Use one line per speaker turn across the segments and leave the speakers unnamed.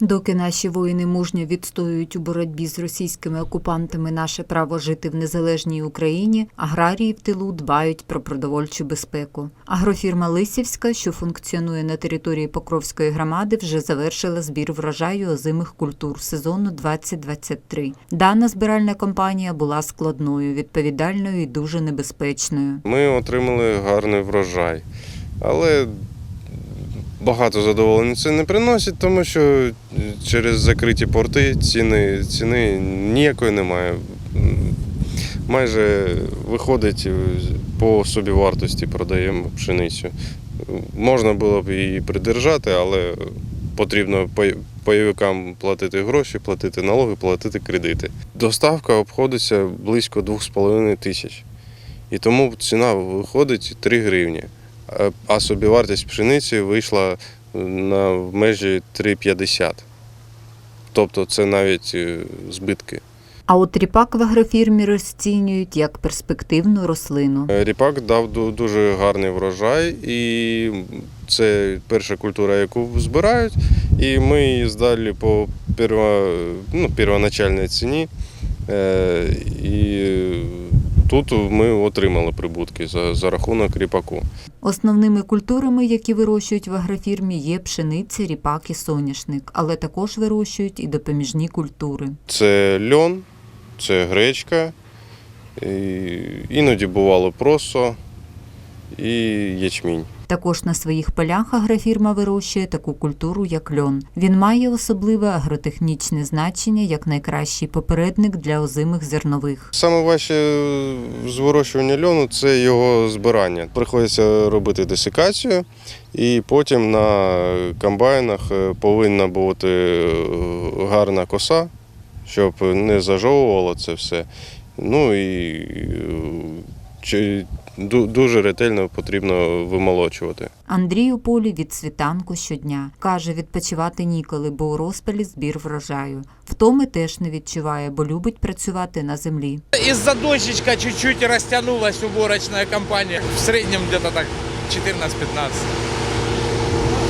Доки наші воїни мужньо відстоюють у боротьбі з російськими окупантами наше право жити в незалежній Україні, аграрії в тилу дбають про продовольчу безпеку. Агрофірма Лисівська, що функціонує на території Покровської громади, вже завершила збір врожаю озимих культур сезону 2023. Дана збиральна кампанія була складною, відповідальною і дуже небезпечною.
Ми отримали гарний врожай, але багато задоволення це не приносить, тому що через закриті порти ціни, ціни ніякої немає. Майже виходить по собівартості продаємо пшеницю. Можна було б її придержати, але потрібно пай- пайовикам платити гроші, платити налоги, платити кредити. Доставка обходиться близько 2,5 тисяч. І тому ціна виходить 3 гривні. А- собівартість пшениці вийшла на в межі 3,50. Тобто це навіть е, збитки.
А от ріпак в агрофірмі розцінюють як перспективну рослину.
Е, Ріпак дав дуже гарний врожай, і це перша культура, яку збирають. І ми її здали по перво, ну, первоначальній ціні. Е, І тут ми отримали прибутки за, за рахунок ріпаку.
Основними культурами, які вирощують в агрофірмі, є пшениця, ріпак і соняшник, але також вирощують і допоміжні культури.
Це льон, це гречка, іноді бувало просо і ячмінь.
Також на своїх полях агрофірма вирощує таку культуру, як льон. Він має особливе агротехнічне значення як найкращий попередник для озимих зернових.
Саме важче з вирощування льону це його збирання. Приходиться робити десикацію, і потім на комбайнах е, повинна бути е, гарна коса, щоб не зажовувало це все. Ну і е, дуже ретельно потрібно вимолочувати.
Андрій у полі від світанку щодня. Каже, відпочивати ніколи, бо у розпалі збір врожаю. Втоми теж не відчуває, бо любить працювати на землі.
Из-за дождичка чуть-чуть растянулась уборочная компания. В среднем где-то так 14-15.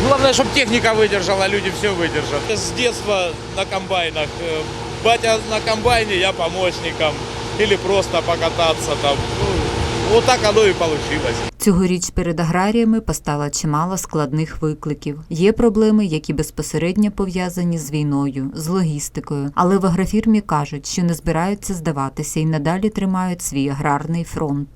Главное, чтобы техника выдержала, люди все выдержат. С детства на комбайнах. Э, Батя на комбайне, я помощником. Или просто покататься там. Ну, вот так оно і вийшло.
Цьогоріч перед аграріями постало чимало складних викликів. Є проблеми, які безпосередньо пов'язані з війною, з логістикою. Але в агрофірмі кажуть, що не збираються здаватися і надалі тримають свій аграрний фронт.